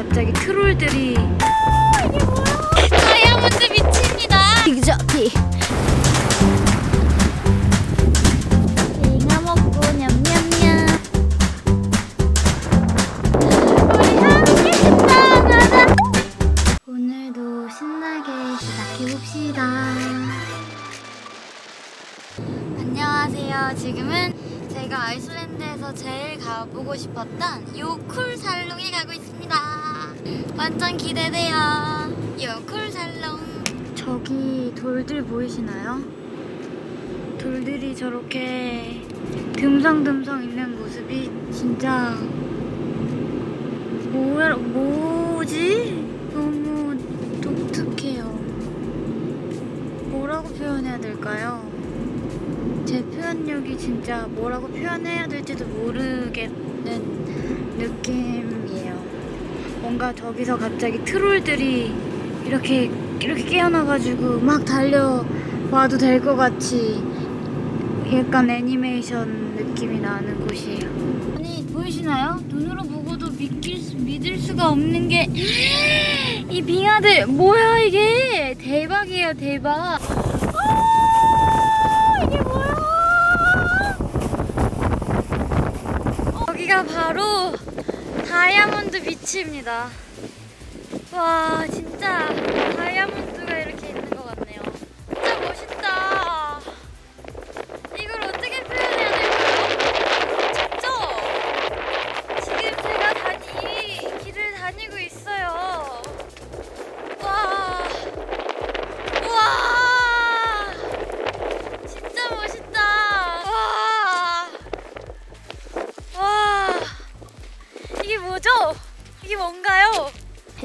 갑자기 트롤들이 다이아몬드 미칩니다. 빅저티 빙하 먹고 냠냠냠. 우리. 오늘도 신나게 시작해 봅시다. 안녕하세요. 지금은 제가 아이슬란드에서 제일 가보고 싶었던 요쿨 살롱에 가고 있습니다. 완전 기대돼요. 요쿨 살롱. 저기 돌들 보이시나요? 돌들이 저렇게 듬성듬성 있는 모습이 진짜 뭐야 뭐지? 너무 독특해요. 뭐라고 표현해야 될까요? 제 표현력이 진짜 뭐라고 표현해야 될지도 모르겠는 느낌이에요. 뭔가 저기서 갑자기 트롤들이 이렇게 이렇게 깨어나가지고 막 달려와도 될 것 같이 약간 애니메이션 느낌이 나는 곳이에요. 아니 보이시나요? 눈으로 보고도 믿길 수, 믿을 수가 없는 게 이 빙하들 뭐야 이게 대박이에요 대박. 아, 이게 뭐야? 여기가 바로 다이아몬드 비치입니다. 와 진짜 다이아몬드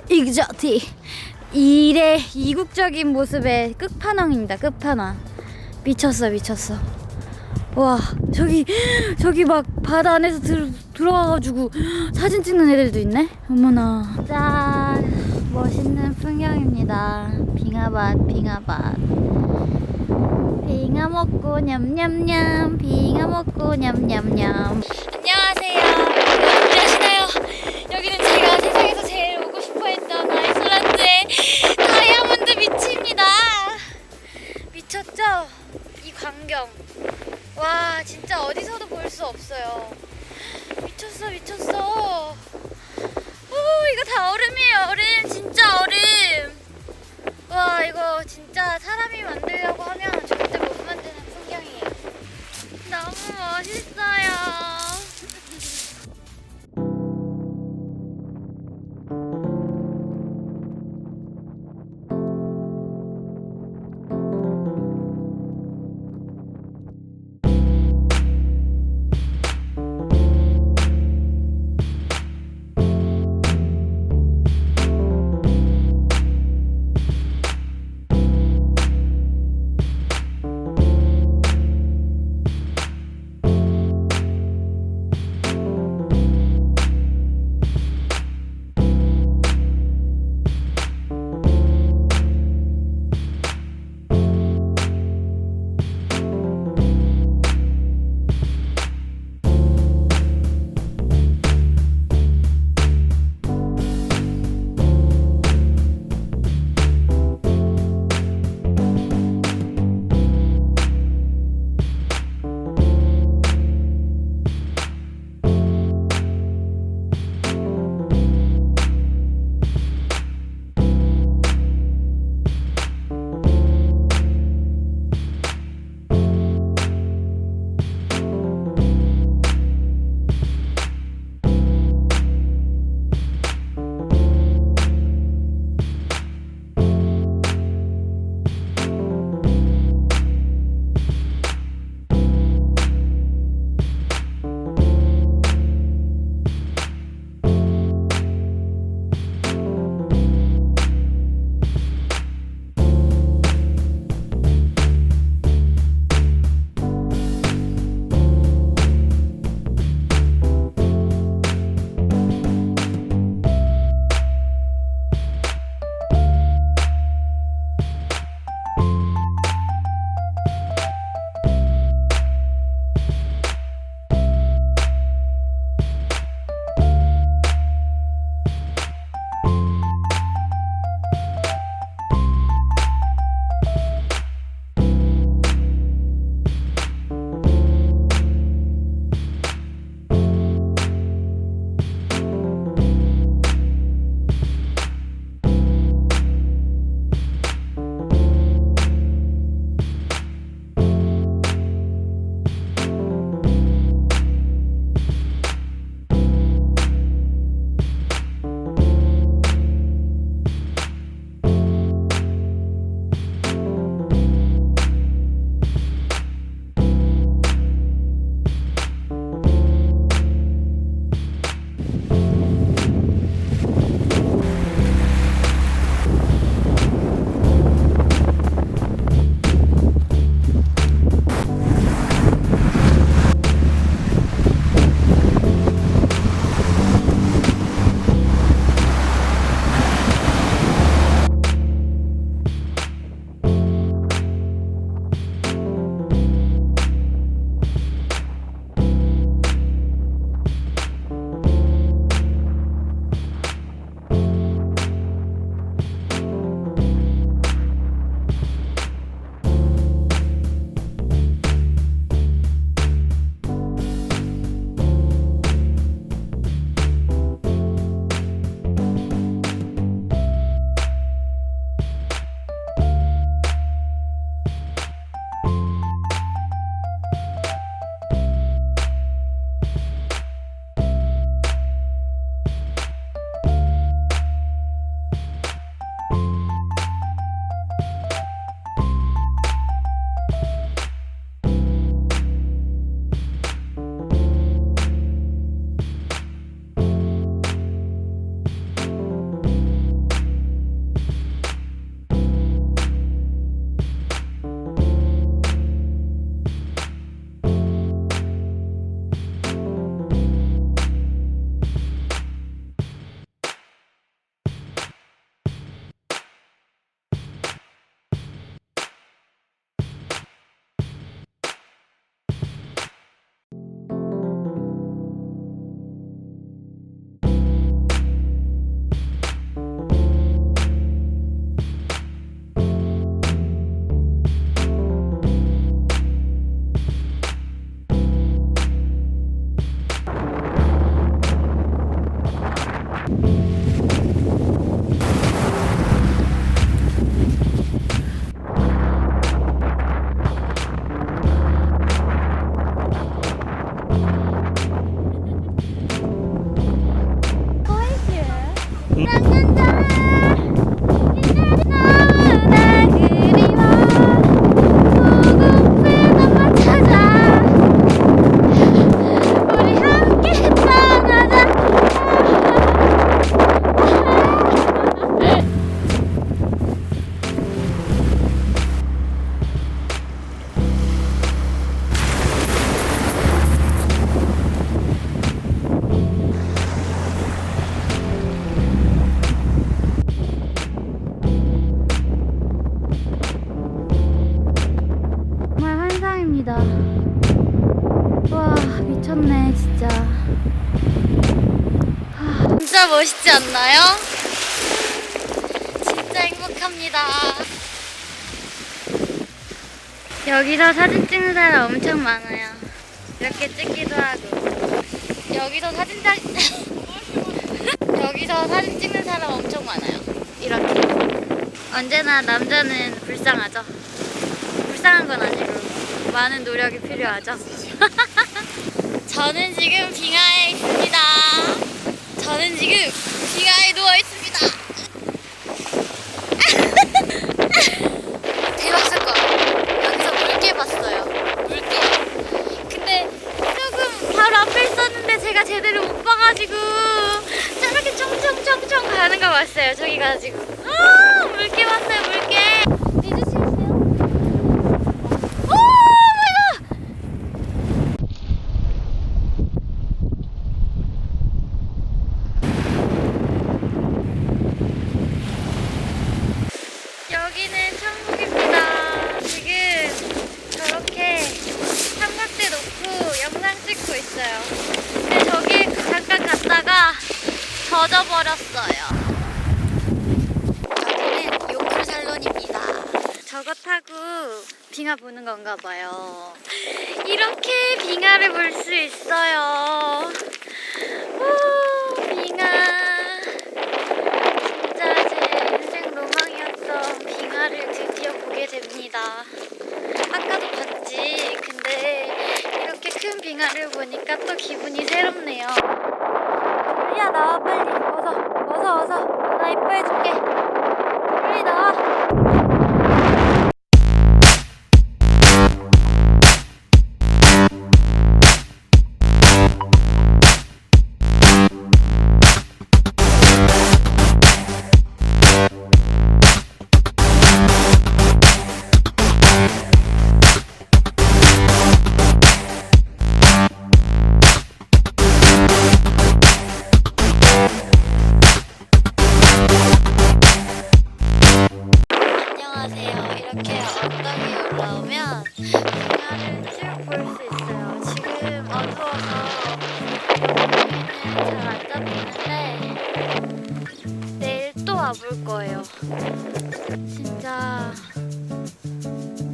익저티. 일의 이국적인 모습의 끝판왕입니다 끝판왕. 미쳤어 미쳤어. 와 저기 저기 막 바다 안에서 들, 들어와가지고 사진 찍는 애들도 있네? 어머나. 짠 멋있는 풍경입니다. 빙하밭 빙하밭. 빙하 먹고 냠냠냠 빙하 먹고 냠냠냠 와 진짜 어디서도 볼 수 없어요. 미쳤어 미쳤어. 오 이거 다 얼음이에요 얼음. 진짜 얼음. 와 이거 진짜 사람이 만들려고 하면 절대 못 만드는 풍경이에요. 너무 멋있어요 너 행복합니다 여기서 사진 찍는 사람 엄청 많아요. 이렇게 찍기도 하고. 여기서 사진 잘 여기서 사진 찍는 사람 엄청 많아요 이렇게. 언제나 남자는 불쌍하죠. 불쌍한 건 아니고 많은 노력이 필요하죠. 저는 지금 빙하에 있습니다 저는 지금 빙하에 누워 있습니다 대박 사건 여기서 물개 봤어요 물개 근데 조금 바로 앞에 있었는데 제가 제대로 못 봐가지고 저렇게 봤어요. 저기 가지고. 아 물개 봤어요 물개. 내주시겠어요? 오 마이 갓! 여기는 천국입니다. 지금 저렇게 삼각대 놓고 영상 찍고 있어요. 근데 저기 잠깐 갔다가 젖어버렸어요. 여기는 요크 살론입니다 저거 타고 빙하 보는 건가 봐요. 이렇게 빙하를 볼 수 있어요. 오, 빙하. 진짜 제 인생 로망이었던 빙하를 드디어 보게 됩니다. 아까도 봤지. 근데 이렇게 큰 빙하를 보니까 또 기분이 새롭네요. 야 나와 빨리. 어서 어서 어서. 나 이뻐해줄게. 안녕하세요. 이렇게 언덕이 올라오면 빙하를 쭉 볼 수 있어요. 지금 어두워서 여기는 잘안 잡히는데 내일 또 와볼 거예요. 진짜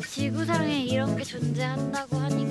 지구상에 이런 게 존재한다고 하니까